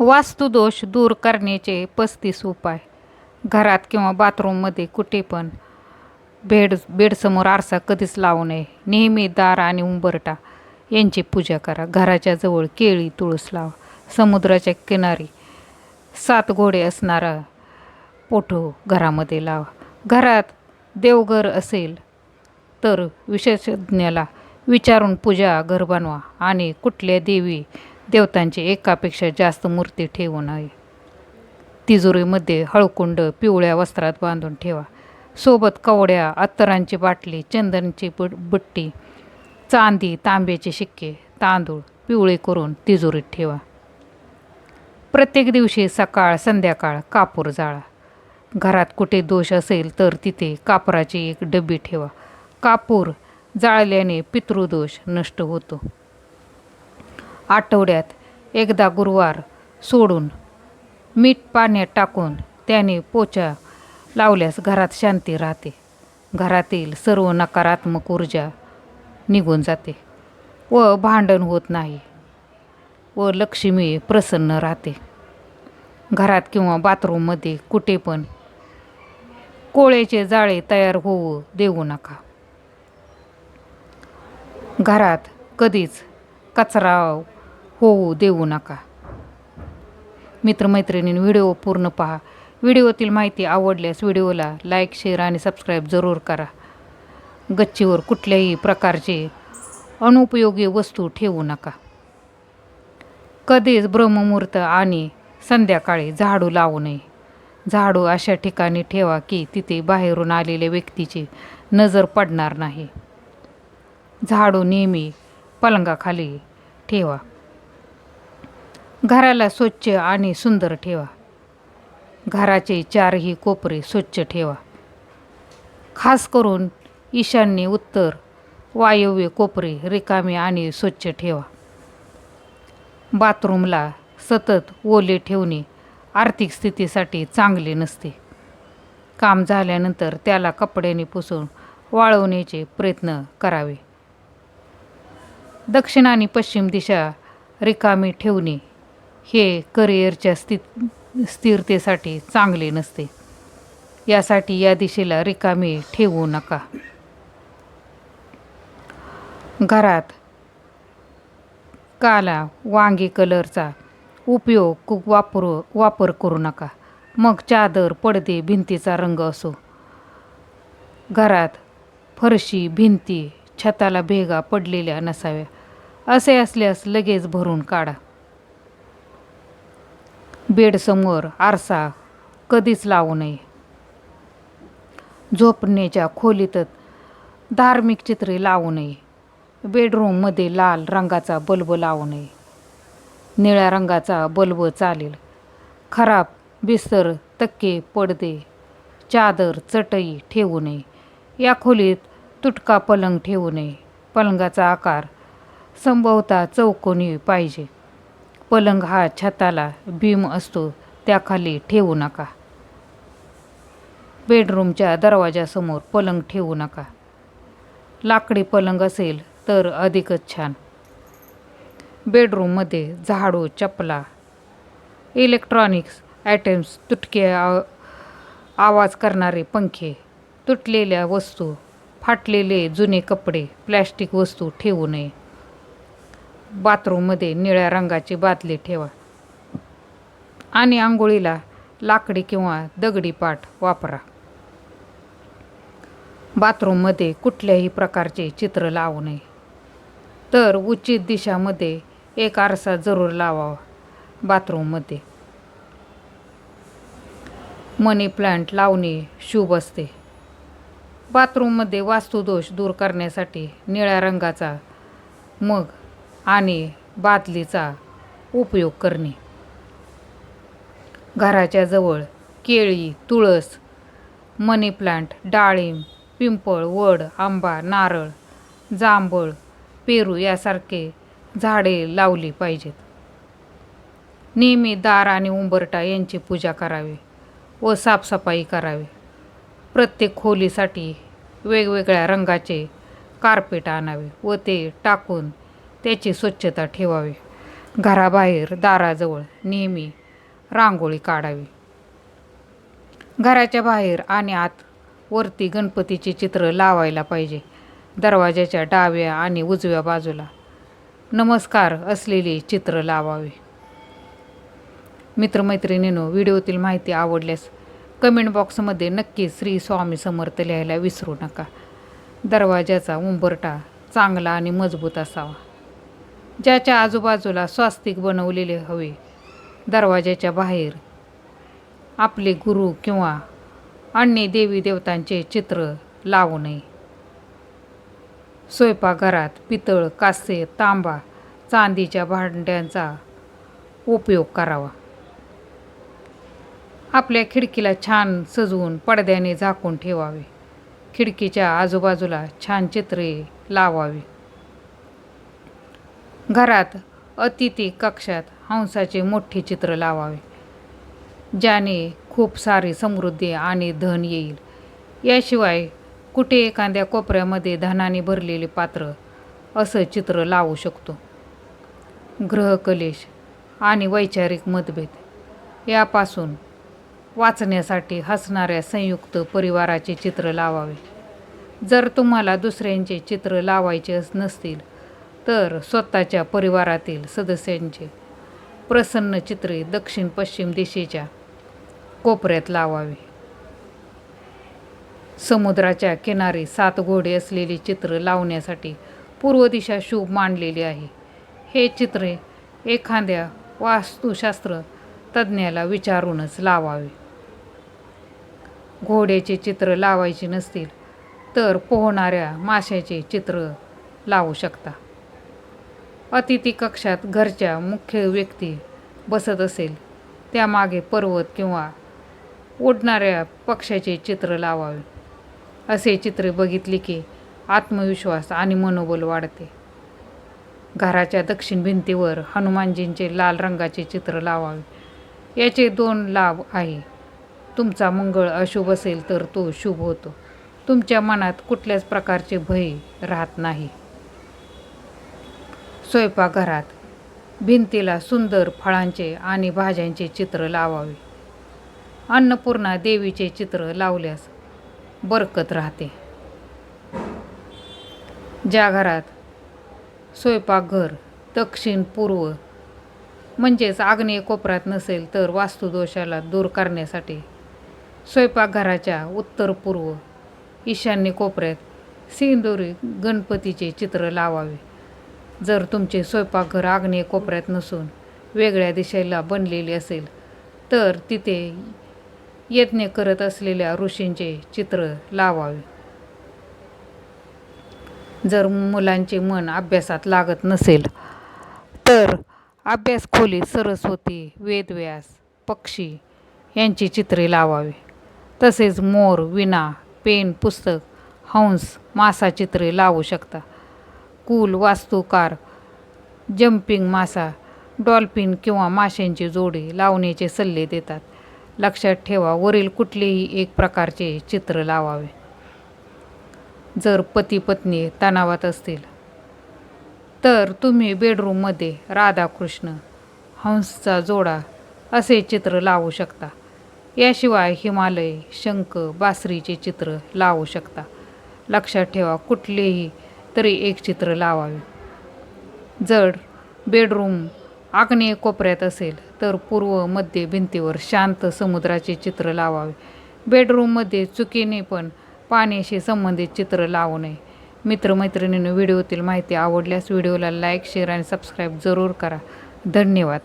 वास्तुदोष दूर करण्याचे पस्तीस उपाय. घरात किंवा बाथरूममध्ये कुठे पण बेड बेडसमोर आरसा कधीच लावू नये. नेहमी दार आणि उंबरटा यांची पूजा करा. घराच्या जवळ केळी तुळस लावा. समुद्राच्या किनारी सात घोडे असणारा पोठो घरामध्ये लावा. घरात देवघर असेल तर विशेषज्ञाला विचारून पूजा घर बनवा आणि कुठल्या देवी देवतांची एकापेक्षा जास्त मूर्ती ठेवू नये तिजोरीमध्ये हळकुंड पिवळ्या वस्त्रात बांधून ठेवा. सोबत कवड्या अत्तरांची बाटली चंदनची बुट बुट्टी चांदी तांब्याचे शिक्के तांदूळ पिवळे करून तिजोरीत ठेवा. प्रत्येक दिवशी सकाळ संध्याकाळ कापूर जाळा. घरात कुठे दोष असेल तर तिथे कापराची एक डबी ठेवा. कापूर जाळल्याने पितृदोष नष्ट होतो. आठवड्यात एकदा गुरुवार सोडून मीठ पाण्यात टाकून त्याने पोचा लावल्यास घरात शांती राहते. घरातील सर्व नकारात्मक ऊर्जा निघून जाते व भांडण होत नाही व लक्ष्मी प्रसन्न राहते. घरात किंवा बाथरूममध्ये कुठे पण कोळ्याचे जाळे तयार होऊ देऊ नका. घरात कधीच कचरा होऊ देऊ नका. मित्रमैत्रिणीं व्हिडिओ पूर्ण पहा. व्हिडिओतील माहिती आवडल्यास व्हिडिओला लाईक शेअर आणि सबस्क्राईब जरूर करा. गच्चीवर कुठल्याही प्रकारचे अनुपयोगी वस्तू ठेवू नका. कधीच ब्रह्ममुहूर्त आणि संध्याकाळी झाडू लावू नये. झाडू अशा ठिकाणी ठेवा की तिथे बाहेरून आलेल्या व्यक्तीची नजर पडणार नाही. झाडू नेहमी पलंगाखाली ठेवा. घराला स्वच्छ आणि सुंदर ठेवा. घराचे चारही कोपरे स्वच्छ ठेवा. खास करून ईशान्य उत्तर वायव्य कोपरे रिकामे आणि स्वच्छ ठेवा. बाथरूमला सतत ओले ठेवणे आर्थिक स्थितीसाठी चांगले नसते. काम झाल्यानंतर त्याला कपड्याने पुसून वाळवण्याचे प्रयत्न करावे. दक्षिण आणि पश्चिम दिशा रिकामी ठेवणे हे करिअरच्या स्थित स्थिरतेसाठी चांगले नसते. यासाठी या दिशेला रिकामी ठेवू नका. घरात काला वांगी कलरचा उपयोग खूप वापरू वापर करू नका. मग चादर पडदे भिंतीचा रंग असो. घरात फरशी भिंती छताला भेगा पडलेल्या नसाव्या. असे असल्यास लगेच भरून काढा. बेडसमोर आरसा कधीच लावू नये. झोपण्याच्या खोलीतच धार्मिक चित्रे लावू नये. बेडरूममध्ये लाल रंगाचा बल्ब लावू नये. निळ्या रंगाचा बल्ब चालेल. खराब बिस्तर तक्के पडदे चादर चटई ठेवू नये. या खोलीत तुटका पलंग ठेवू नये. पलंगाचा आकार संभवता चौकोनी पाहिजे. पलंग हा छताला भीम असतो त्याखाली ठेवू नका. बेडरूमच्या दरवाजासमोर पलंग ठेवू नका. लाकडी पलंग असेल तर अधिकच छान. बेडरूममध्ये झाडू चपला इलेक्ट्रॉनिक्स ॲटम्स तुटके आ आवाज करणारे पंखे तुटलेल्या वस्तू फाटलेले जुने कपडे प्लॅस्टिक वस्तू ठेवू नये. बाथरूममध्ये निळ्या रंगाची बादली ठेवा. आणि आंघोळीला लाकडी किंवा दगडी पाट वापरा. बाथरूममध्ये कुठल्याही प्रकारचे चित्र लावू नये. तर उचित दिशामध्ये एक आरसा जरूर लावावा बाथरूममध्ये. मनी प्लांट लावणे शुभ असते. बाथरूममध्ये वास्तुदोष दूर करण्यासाठी निळ्या रंगाचा मग आणि बादलीचा उपयोग करणे. घराच्या जवळ केळी तुळस मनी प्लांट डाळिंब पिंपळ वड आंबा नारळ जांभळ पेरू यासारखे झाडे लावली पाहिजेत. नेहमी दार आणि उंबरटा यांची पूजा करावी व साफसफाई करावी. प्रत्येक खोलीसाठी वेगवेगळ्या रंगाचे कार्पेट आणावे व ते टाकून त्याची स्वच्छता ठेवावी. घराबाहेर दाराजवळ नेहमी रांगोळी काढावी. घराच्या बाहेर आणि आत वरती गणपतीचे चित्र लावायला पाहिजे. दरवाजाच्या डाव्या आणि उजव्या बाजूला नमस्कार असलेले चित्र लावावे. मित्रमैत्रिणींनो व्हिडिओतील माहिती आवडल्यास कमेंट बॉक्समध्ये नक्की श्री स्वामी समर्थ लिहायला विसरू नका. दरवाजाचा उंबरटा चांगला आणि मजबूत असावा. ज्याच्या आजूबाजूला स्वास्तिक बनवलेले हवे दरवाजाच्या बाहेर. आपले गुरु किंवा अन्य देवी देवतांचे चित्र लावू नये. स्वयंपाकघरात पितळ कासे तांबा चांदीच्या भांड्यांचा उपयोग करावा. आपल्या खिडकीला छान सजवून पडद्याने झाकून ठेवावे. खिडकीच्या आजूबाजूला छान चित्रे लावावी. घरात अतिथी कक्षात हंसाचे मोठे चित्र लावावे. ज्याने खूप सारी समृद्धी आणि धन येईल. याशिवाय कुठे एखाद्या कोपऱ्यामध्ये धनाने भरलेले पात्र असं चित्र लावू शकतो. ग्रहकलेश आणि वैचारिक मतभेद यापासून वाचण्यासाठी हसणाऱ्या संयुक्त परिवाराचे चित्र लावावे. जर तुम्हाला दुसऱ्यांचे चित्र लावायचे नसतील तर स्वतःच्या परिवारातील सदस्यांचे प्रसन्न चित्रे दक्षिण पश्चिम दिशेच्या कोपऱ्यात लावावे. समुद्राच्या किनारी सात घोडे असलेले चित्र लावण्यासाठी पूर्व दिशा शुभ मांडलेली आहे. हे चित्रे एखाद्या वास्तुशास्त्र तज्ज्ञाला विचारूनच लावावे. घोड्याचे चित्र लावायचे नसतील तर पोहणाऱ्या माशाचे चित्र लावू शकता. अतिथी कक्षात घरच्या मुख्य व्यक्ती बसत असेल त्यामागे पर्वत किंवा उडणाऱ्या पक्षाचे चित्र लावावे. असे चित्रे बघितले की आत्मविश्वास आणि मनोबल वाढते. घराच्या दक्षिण भिंतीवर हनुमानजींचे लाल रंगाचे चित्र लावावे. याचे दोन लाभ आहे. तुमचा मंगळ अशुभ असेल तर तो शुभ होतो. तुमच्या मनात कुठल्याच प्रकारचे भय राहत नाही. स्वयंपाकघरात. भिंतीला सुंदर फळांचे आणि भाज्यांचे चित्र लावावे. अन्नपूर्णा देवीचे चित्र लावल्यास बरकत राहते. ज्या घरात स्वयंपाकघर दक्षिण पूर्व म्हणजेच आग्नेय कोपऱ्यात नसेल तर वास्तुदोषाला दूर करण्यासाठी स्वयंपाकघराच्या उत्तर पूर्व ईशान्य कोपऱ्यात सिंदुरी गणपतीचे चित्र लावावे. जर तुमचे स्वयंपाकघर आग्नेय कोपऱ्यात नसून वेगळ्या दिशेला बनलेले असेल तर तिथे यज्ञ करत असलेल्या ऋषींचे चित्र लावावे. जर मुलांचे मन अभ्यासात लागत नसेल तर अभ्यास खोलीत सरस्वती वेदव्यास पक्षी यांची चित्रे लावावी. तसेच मोर विणा पेन पुस्तक हंस मासा चित्रे लावू शकता. कूल वास्तुकार जम्पिंग मासा डॉल्फिन किंवा माशांची जोडी लावण्याचे सल्ले देतात. लक्षात ठेवा वरील कुठलेही एक प्रकारचे चित्र लावावे. जर पती पत्नी तणावात असतील तर तुम्ही बेडरूममध्ये राधाकृष्ण हंसचा जोडा असे चित्र लावू शकता. याशिवाय हिमालय शंख बासरीचे चित्र लावू शकता. लक्षात ठेवा कुठलेही तरी एक चित्र लावावे. जर बेडरूम आग्नेय कोपऱ्यात असेल तर पूर्व मध्य भिंतीवर शांत समुद्राचे चित्र लावावे. बेडरूममध्ये चुकीने पण पाण्याशी संबंधित चित्र लावू नये. मित्रमैत्रिणींनो व्हिडिओतील माहिती आवडल्यास व्हिडिओला लाईक शेअर आणि सबस्क्राईब जरूर करा. धन्यवाद.